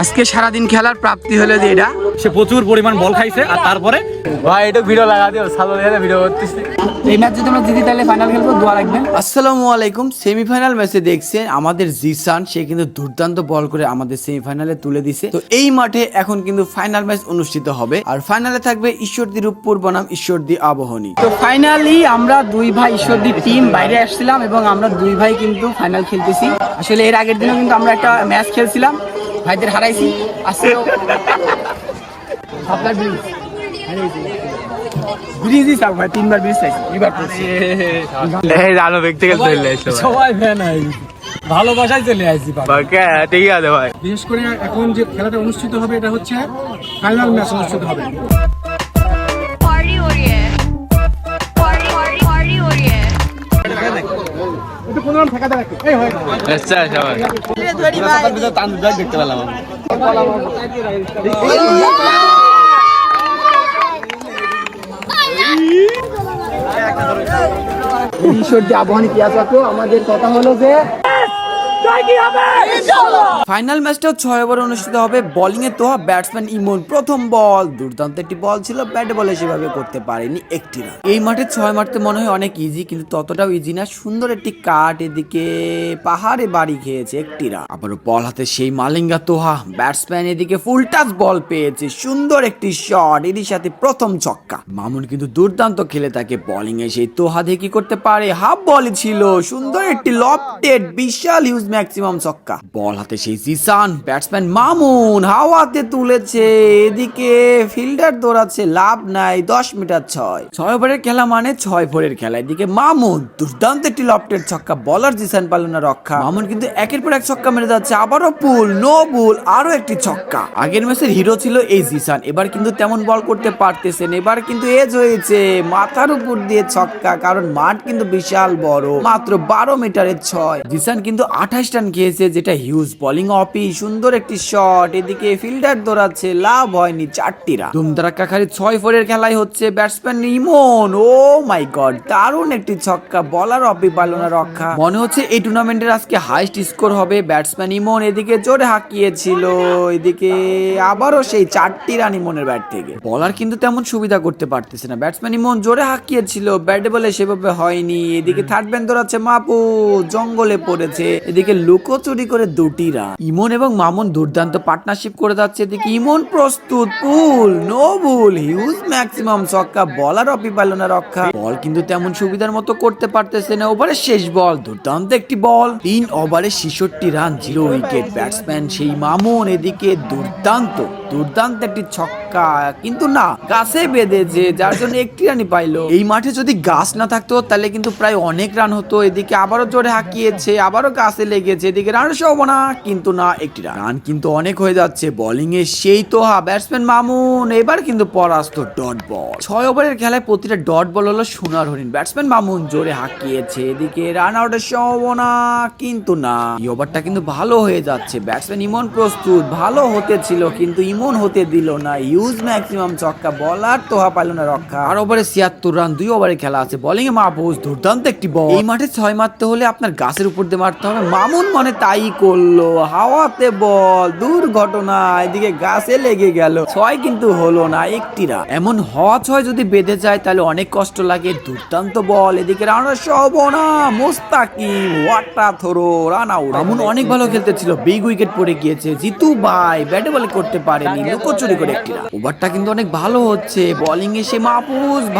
আজকে সারাদিন খেলার প্রাপ্তি হলো যে এটা। সে প্রচুর পরিমাণ বল খাইছে আর তারপরে? ভাই এটা ভিডিও লাগা দিও সালো ভিডিও করতেছি। এই ম্যাচ যদি আমরা জিতি তাহলে ফাইনাল খেলব দোয়া রাখবেন আসসালামু আলাইকুম সেমিফাইনাল ম্যাচে দেখছেন আমাদের জিসান সে কিন্তু দুর্দান্ত বল করে আমাদের সেমিফাইনালে তুলে দিছে। তো এই মাঠে এখন কিন্তু ফাইনাল ম্যাচ অনুষ্ঠিত হবে আর ফাইনালে থাকবে ঈশ্বরদী রূপপুর বনাম ঈশ্বরদী আবহনী। তো ফাইনালি আমরা দুই ভাই ঈশ্বরদী টিম বাইরে আসছিলাম এবং আমরা দুই ভাই কিন্তু ফাইনাল খেলতেছি। আসলে এর আগের দিনও কিন্তু আমরা একটা ম্যাচ খেলছিলাম। ভাইদের হারাইছি। আপনার ব্রিজ ব্রিজই থাক ভাই তিনবার ব্রিজ চাইছি এবার এই জানো ব্যক্তি খেলতে সবাই ফ্যান ভালোবাসায় চলে আসছি ওকে ঠিক আছে ভাই। বিশেষ করে এখন যে খেলাটা অনুষ্ঠিত হবে এটা হচ্ছে ফাইনাল ম্যাচ অনুষ্ঠিত হবে। আচ্ছা সবাই। দেখতে পেলাম ঈশ্বরদী আবহানী কি আছে আমাদের কথা হলো যে ফাইনাল ম্যাচটা ছয় ওভার অনুষ্ঠিত হবে। বোলিং এ তোহা ব্যাটসম্যান ইমন প্রথম বল। দুর্দান্ত একটি বল ছিল ব্যাটে বলে সেভাবে করতে পারেনি একটি রান এই মাঠে ছয় মারতে মনে হয় অনেক ইজি কিন্তু ততটাও ইজি না। সুন্দর একটি কাট এদিকে পাহাড়ে বাড়ি খেয়েছে একটি রান আবারও বল হাতে সেই মালিঙ্গা তোহা। ব্যাটসম্যান এদিকে ফুল টাচ বল পেয়েছে। সুন্দর একটি শট এরই সাথে প্রথম ছক্কা। মামুন কিন্তু দুর্দান্ত খেলে থাকে বোলিং এ সেই তোহা কি করতে পারে? হাফ বল ছিল। সুন্দর একটি লফটেড বিশাল হিউজ ম্যাক্সিমাম ছক্কা। বল হাতে সেই জিসান ব্যাটসম্যান মামুন হাওয়াতে তুলেছে, এদিকে ফিল্ডার দৌড়াচ্ছে, লাভ নাই, দশ মিটার ছয়। ছয় ওভারের খেলা মানে ছয় ভোরের খেলা, এদিকে মামুন দুর্দান্ত একটি লফটেড ছক্কা বলার জিসান পারল না রক্ষা। মামুন কিন্তু একের পর এক ছক্কা মেরে যাচ্ছে, আবারও পুল নো বুল আরও একটি ছক্কা। আগের ম্যাচের হিরো ছিল এই জিসান, এবার কিন্তু তেমন বল করতে পারতেছেন, এবার কিন্তু এজ হয়েছে, মাথার উপর দিয়ে ছক্কা, কারণ মাঠ কিন্তু বিশাল বড়, মাত্র বারো মিটারের ছয়। জিসান কিন্তু আঠাশ রান খেয়েছে যেটা হিউজ বোলিং অপি, সুন্দর একটি শট এদিকে ফিল্ডার দৌড়াচ্ছে, লাভ হয়নি চারটি রান দুমদারাক্কা খালি ছয় ফোরের খেলাই হচ্ছে batsman Emon, oh my god দারুণ একটি ছক্কা বলার অপি পারল না রক্ষা। মনে হচ্ছে এই টুর্নামেন্টের আজকে হাইস্ট স্কোর হবে ব্যাটসম্যান ইমন এদিকে জোরে হাঁকিয়েছিল, এদিকে আবারও সেই চারটি রান ইমনের ব্যাট থেকে। বলার কিন্তু তেমন সুবিধা করতে পারতেছে না ব্যাটসম্যান ইমন জোরে হাঁকিয়েছিল ব্যাট বলে সেভাবে হয়নি, এদিকে থার্ড ব্যান দৌড়াচ্ছে মাপু জঙ্গলে পড়েছে, এদিকে লুকোচুরি করে দুটি রান। ইমন এবং মামুন দুর্দান্ত পার্টনারশিপ করে যাচ্ছে এদিকে। ইমন প্রস্তুত pull no ball huge maximum ছক্কা বলার অপি পারল না রক্ষা। বল কিন্তু তেমন সুবিধার মতো করতে পারতেছে না ওভারের শেষ বল দুর্দান্ত একটি বল তিন ওভারে ছেষট্টি রান জিরো উইকেট ব্যাটসম্যান সেই মামুন এদিকে দুর্দান্ত। দুর্দান্ত একটি ছক্কা, কিন্তু না, গাছে বেঁধেছে, যার জন্য একটি রানই পাইলো। এই মাঠে যদি গাছ না থাকতো, তাহলে কিন্তু প্রায় অনেক রান হতো। এদিকে আবারও জোরে হাঁকিয়েছে, আবারও গাছে লেগেছে এদিকে রান সব না কিন্তু না, একটি রান। কিন্তু অনেক হয়ে যাচ্ছে বোলিং এ সেই ব্যাটসম্যান মামুন। এবার কিন্তু পরাস্ত ডট বল ছয় ওভারের খেলায় প্রতিটা ডট বল হলো সোনার হরিণ। ব্যাটসম্যান মামুন জোরে হাঁকিয়েছে, এদিকে রান আউটের সম্ভাবনা কিন্তু না। এই ওভারটা কিন্তু ভালো হয়ে যাচ্ছে। ব্যাটসম্যান ইমন প্রস্তুত, ভালো হতে ছিল, কিন্তু ইমন হতে দিল না। ইউজ ম্যাক্সিমাম ছক্কা বলার তোহা পাইল না রক্ষা। আর ওভারে ছিয়াত্তর রান, দুই ওভারে খেলা আছে। বোলিং এ মাহফুজ দুর্দান্ত একটি বল এই মাঠে ছয় মারতে হলে আপনার গাছের উপর দিয়ে মারতে হবে। মামুন মনে তাই করল, হাওয়াতে বল, দুর্ঘটনা, এদিকে গাছে লেগে গেল। ছয় কিন্তু হলো না একটি রান। এমন হওয়া ছয় যদি বেঁধে যায়, তাহলে অনেক কষ্ট লাগে। দুর্দান্ত বল, এদিকে runner সহবনা Mostakim what a throw run Mamun অনেক ভালো খেলতেছিল বিগ উইকেট পড়ে গিয়েছে। জিতু ভাই ব্যাটে বলে করতে পারেনি, লুকোচুরি করে একটি রান। ওভারটা কিন্তু অনেক ভালো হচ্ছে বোলিং এ সে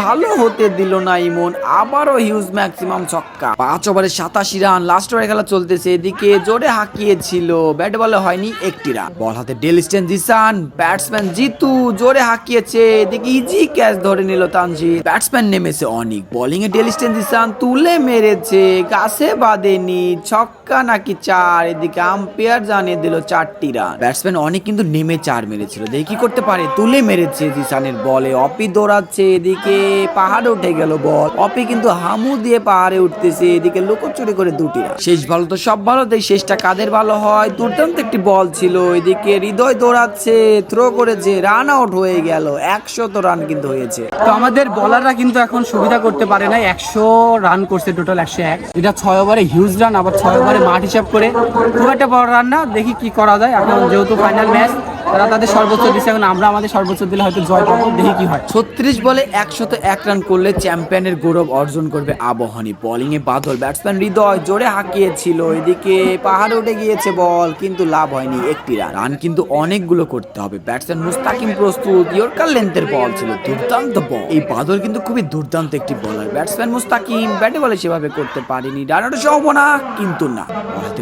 ভালো হতে দিল না ইমন, আবারও হিউজ ম্যাক্সিমাম ছক্কা। পাঁচ ওভারে সাতাশি রান লাস্ট ওভারে খেলা চলতেছে এদিকে জোরে হাঁকিয়েছিল। ব্যাট বলে হয়নি একটি রান। বল হাতে ডেলিস্টেন জিসান, ব্যাটসম্যান জিতু জোরে হাঁকিয়েছে। এদিকে ইজি ক্যাচ ধরে নিল তানজি ব্যাটসম্যান নেমেছে অনেক। বোলিং এ ডেলিস্টেন জিসান তুলে মেরেছে। গাছে বাঁধেনি, ছক্কা নাকি চার? এদিকে আম্পায়ার জানিয়ে দিল চারটি রান। ব্যাটসম্যান অনেক কিন্তু নেমে চার মেরেছিল। দেখি কি করতে পারে? তুলে মেরেছে জিসানের বলে। অপি দৌড়াচ্ছে এদিকে। পাহাড়ে উঠে গেল বল। অপি কিন্তু হামু দিয়ে পাহাড়ে উঠতেছে। এদিকে লুকোচুরি করে দুটি রান। শেষ ভালো তো সব ভালো। দেয় শেষটা কাদের ভালো হয়? দুর্দান্ত একটি বল ছিল। এদিকে হৃদয় দৌড়াচ্ছে থ্রো করেছে রান আউট হয়ে গেল। একশো তো রান কিন্তু হয়েছে। তো আমাদের বলাররা কিন্তু এখন সুবিধা করতে পারে না একশো রান করছে টোটাল একশো এক। এটা ছয় ওভারে হিউজ রান আবার ছয় ওভারে মাঠ হিসাব করে। খুব একটা বড় রান্না দেখি কি করা যায়। এখন যেহেতু ফাইনাল ম্যাচ তারা তাদের সর্বোচ্চ দিচ্ছে এখন আমরা আমাদের সর্বোচ্চ দিলে হয়তো জয় পাবো। দেখি কি হয়। ছত্রিশ বলে একশত এক রান করলে চ্যাম্পিয়নের গৌরব অর্জন করবে আবহানী। এ বাদল ব্যাটসম্যান হৃদয় জোরে হাঁকিয়েছিল। এদিকে পাহাড়ে উঠে গিয়েছে বল, কিন্তু লাভ হয়নি একটি রান। রান কিন্তু অনেকগুলো করতে হবে। ব্যাটসম্যান মুস্তাকিম প্রস্তুত। ইয়র্কার লেন্থের বল ছিল। দুর্দান্ত বল এই বাদল কিন্তু খুবই দুর্দান্ত একটি বলার ব্যাটসম্যান মুস্তাকিম ব্যাটে বলে সেভাবে করতে পারেনি। রানার সম্ভাবনা কিন্তু না।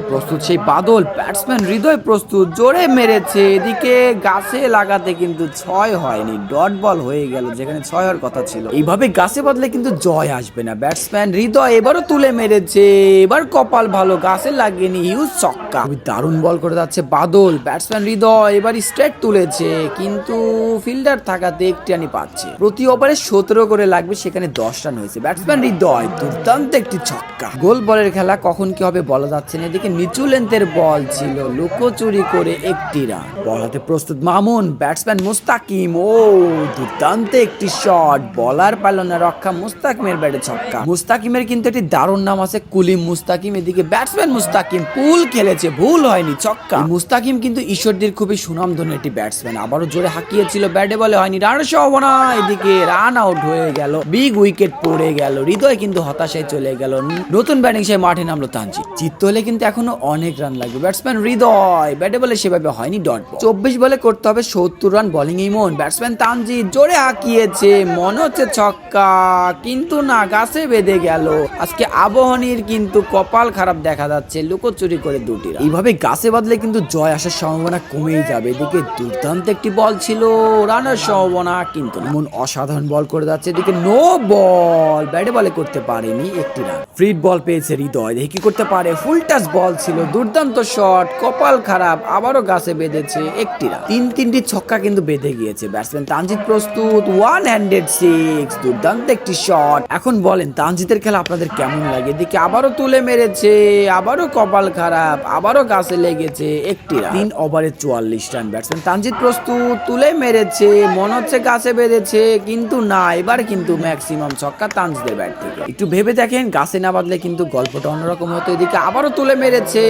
প্রস্তুত সেই বাদল। ব্যাটসম্যান হৃদয় প্রস্তুত। জোরে মেরেছে। এদিকে গাছে লাগাতে কিন্তু ছয় হয়নি, ডট বল হয়ে গেল, যেখানে ছয় হওয়ার কথা ছিল। এইভাবে গাছে বদলে কিন্তু জয় আসবে না। ব্যাটসম্যান হৃদয় এবারও তুলে মেরেছে, এবার কপাল ভালো, গাছে লাগেনি হিউজ চক্কা দারুণ বল করে যাচ্ছে বাদল। ব্যাটসম্যান হৃদয় এবার স্ট্রেট তুলেছে, কিন্তু ফিল্ডার থাকাতে একটি রানই পাচ্ছে। প্রতি ওভারে সতেরো করে লাগবে, সেখানে দশ রান হয়েছে। ব্যাটসম্যান হৃদয়, দুর্দান্ত একটি ছক্কা। গোল বলের খেলা কখন কি হবে বলা যাচ্ছে না, এদিকে নিচু লেন্থের বল ছিল, লুকোচুরি করে একটি রান। বল হাতে প্রস্তুত। মামুন, ব্যাটসম্যান মুস্তাকিম। ও, দুর্দান্ত একটি শট। বলার পারল না রক্ষা মুস্তাকিমের ব্যাটে ছক্কা। মুস্তাকিমের কিন্তু একটি দারুণ নাম আছে কুলিম মুস্তাকিম। এদিকে ব্যাটসম্যান মুস্তাকিম পুল খেলেছে, ভুল হয়নি, ছক্কা। মুস্তাকিম কিন্তু ঈশ্বরদীর খুবই সুনামধন্য একটি ব্যাটসম্যান। আবারও জোরে হাঁকিয়েছিল, ব্যাটে বলে হয়নি, রান সম্ভাবনা এদিকে রান আউট হয়ে গেল, বিগ উইকেট পড়ে গেল, হৃদয় কিন্তু হতাশায় চলে গেল। নতুন ব্যাটিং সে মাঠে নামলো তানজি জিততে হলে কিন্তু এখনও অনেক রান লাগবে। ব্যাটসম্যান হৃদয়, ব্যাটে বলে সেভাবে হয়নি, ডট চব্বিশ বলে করতে হবে সত্তর run bowling Emon batsman Tanjit জোরে হাঁকিয়েছে মনে হচ্ছে ছক্কা, কিন্তু না, গাছে বেঁধে গেল। আজকে আবহানীর কিন্তু কপাল খারাপ দেখা যাচ্ছে, লুকোচুরি করে দুটি এইভাবে গাছে বাদলে কিন্তু জয় আসার সম্ভাবনা কমেই যাবে। এদিকে দুর্দান্ত একটি বল ছিল রানের সম্ভাবনা কিন্তু। এমন অসাধারণ বল করে যাচ্ছে, এদিকে নো বল ব্যাটে বলে করতে পারেনি একটি রান ফ্রিড বল পেয়েছে হৃদয়, দেখি কি করতে পারে। ফুল টাচ বল ছিল, দুর্দান্ত শট কপাল খারাপ, আবারও গাছে বেঁধেছে একটি রান তিন তিনটি ছক্কা কিন্তু বেঁধে গিয়েছে ব্যাটসম্যান তানজিৎ প্রস্তুত ওয়ান হ্যান্ডেড সিক্স দুর্দান্ত একটি শট এখন বলেন, তানজিতের খেলা আপনাদের কেমন লাগে? এদিকে আবারও তুলে মেরেছে, আবারও কপাল খারাপ, আবারও গাছে লেগেছে, একটি তিন ওভারে চুয়াল্লিশ রান ব্যাটসম্যান তানজিৎ প্রস্তুত, তুলে মেরেছে, মনে হচ্ছে গাছে বেঁধেছে, কিন্তু না, এবার কিন্তু ম্যাক্সিমাম ছক্কা তানজিদের ব্যাট থেকে। একটু ভেবে দেখেন, গাছে না বাদলে কিন্তু গল্পটা অন্যরকম হতো। এদিকে আবারও তুলে মেরেছে,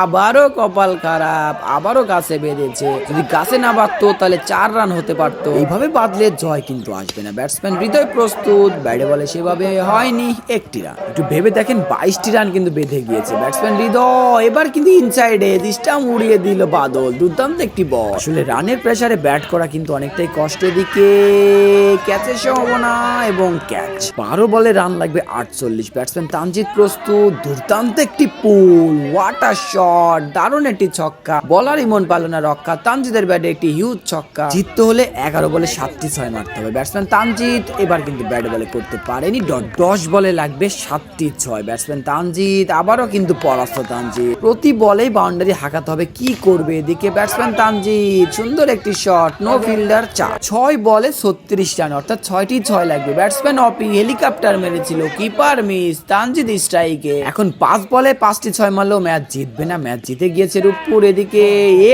আবারও কপাল খারাপ, আবারও গাছে বেঁধেছে। যদি গাছে না বাঁধতো, তাহলে চার রান হতে পারতো। এইভাবে বাদলে জয় কিন্তু আসবে না। ব্যাটসম্যান হৃদয় প্রস্তুত, ব্যাটে বলে সেভাবে হয়নি একটি রান। একটু ভেবে দেখেন, বাইশটি রান কিন্তু বেঁধে গিয়েছে ব্যাটসম্যান হৃদয়। এবার কিন্তু ইনসাইডে স্টাম্প উড়িয়ে দিল বাদল। দুর্দান্ত একটি বল আসলে রানের প্রেসারে ব্যাট করা কিন্তু অনেকটাই কষ্ট দিকে। ক্যাচের সম্ভাবনা এবং ক্যাচ বারো বলে রান লাগবে আটচল্লিশ। ব্যাটসম্যান তানজিৎ প্রস্তুত। দুর্দান্ত একটি পুল ওয়াটার শট দারুণ একটি ছক্কা। বলার ইমন পালনা রক্ষা তানজিদের ব্যাটে একটি হিউজ ছক্কা। জিততে হলে এগারো বলে সাতটি ছয় মারতে হবে। ব্যাটসম্যান তানজিৎ এবার কিন্তু ব্যাট বলে করতে পারেনি। দশ বলে লাগবে সাতটি ছয়। ব্যাটসম্যান তানজিৎ আবারও কিন্তু পরাস্ত তানজিৎ প্রতি বলেই বাউন্ডারি হাঁকাতে হবে। কি করবে এদিকে ব্যাটসম্যান তানজিৎ সুন্দর একটি শট নো ফিল্ডার চার। ছয় বলে ছত্রিশ রান, অর্থাৎ ছয়টি ছয় লাগবে। ব্যাটসম্যান অপি হেলিকপ্টার মেরেছিল কিপার মিস তানজিৎ স্ট্রাইকে এখন পাঁচ বলে পাঁচটি ছয় মারলেও ম্যাচ জিতবে না। ম্যাচ জিতে গিয়েছে রূপপুর এদিকে।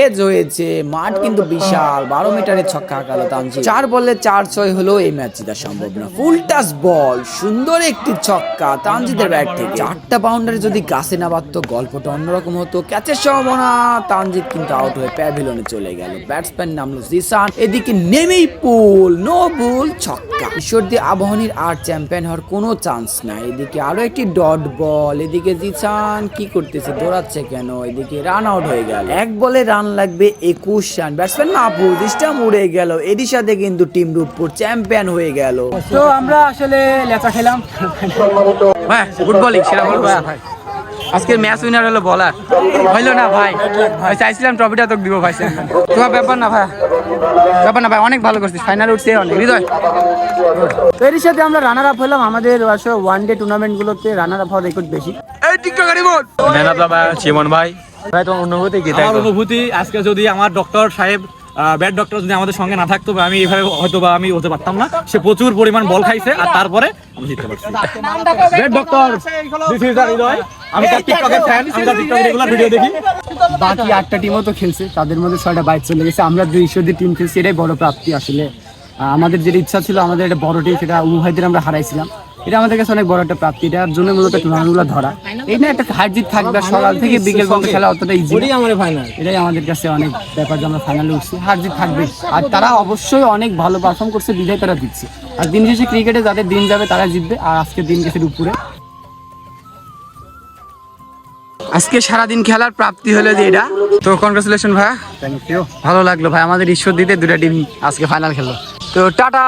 এজ হয়েছে মাঠ কিন্তু বিশাল বারো মিটারের ছক্কা হাঁকালো তানজিৎ চার বলে চার ছয় হলেও এই ম্যাচ জেতা সম্ভব না। ফুল টাচ বল সুন্দর একটি ছক্কা তানজিদের ব্যাট থেকে। চারটা বাউন্ডারি যদি গাছে না বাঁধতো গল্পটা অন্যরকম হতো। ক্যাচের সম্ভাবনা তানজিৎ কিন্তু আউট হয়ে প্যাভিলনে চলে গেল। ব্যাটসম্যান নামলো জিসান এদিকে নেমেই পুল নো বুল ছক্কা। ঈশ্বরদী আবহানীর আর চ্যাম্পিয়ন হওয়ার কোনো চান্স নাই। এদিকে আরও একটি ডট বল এদিকে জিসান কি করতেছে দৌড়াচ্ছে কেন? এদিকে রান আউট হয়ে গেল। এক বলে রান লাগবে একুশ রান ব্যাটসম্যান মাহফুজ স্টাম্প উড়ে গেল। এরই সাথে কিন্তু টিম রূপপুর চ্যাম্পিয়ন হয়ে গেল। তো আমরা আসলে লেচা খেলাম। ভাই গুড বলিং সেরা বল ভাই। আজকের ম্যাচ উইনার হলো বলার হইল না ভাই। ভাই চাইছিলাম ট্রফিটা তোকে দিব ভাই। তোমার ব্যাপার না ভাই। ব্যাপার না ভাই অনেক ভালো করছিস। ফাইনাল উঠছে অনেক। হৃদয়। তো এর সাথে আমরা রানার আপ হলাম। আমাদের আসলে ওয়ান ডে টুর্নামেন্টগুলোতে রানার আপ হওয়ার রেকর্ড বেশি। এই টিকটকারি অফ দ্য ম্যাচ ভাই। ভাই তোমার অনুভূতি কি? আমার অনুভূতি আজকে যদি আমার ডক্টর সাহেব ব্যাট ডক্টর যদি আমাদের সঙ্গে না থাকতো আমি এইভাবে হয়তো বা আমি হতে পারতাম না। সে প্রচুর পরিমাণ বল খাইছে আর তারপরে আমি জিততে পারছি। Bat doctor this is Hridoy আমি তার টিকটকের ফ্যান আমি তার টিকটক রেগুলার ভিডিও দেখি। বাকি আটটা টিমও তো খেলছে তাদের মধ্যে ছয়টা বাইক চলে গেছে। আমরা যে ঈশ্বরদের টিম খেলছি এটাই বড় প্রাপ্তি আসলে। আমাদের যেটা ইচ্ছা ছিল আমাদের একটা বড় টিম সেটা উভয়দের আমরা হারাইছিলাম। এটা আমাদের কাছে অনেক বড় একটা প্রাপ্তি। এটার জন্য মূলত টুর্নামেন্টগুলো ধরা। এই না একটা হার জিত থাকবে সকাল থেকে বিকেল পর্যন্ত খেলা অতটা ইজি এটাই আমাদের কাছে অনেক ব্যাপার যে আমরা ফাইনালে উঠছি। হার জিত থাকবে। আর তারা অবশ্যই অনেক ভালো পারফর্ম করছে বিদায় তারা দিচ্ছে। আর দিন শেষে ক্রিকেটে যাদের দিন যাবে তারা জিতবে। আর আজকে দিন গেছে দুপুরে। আজকে সারাদিন খেলার প্রাপ্তি হলো যে এটা। তো কনগ্রাচুলেশন ভাই ভালো লাগল ভাই। আমাদের ঈশ্বর দিতে দুটা টিম আজকে ফাইনাল খেললো। তো টাটা।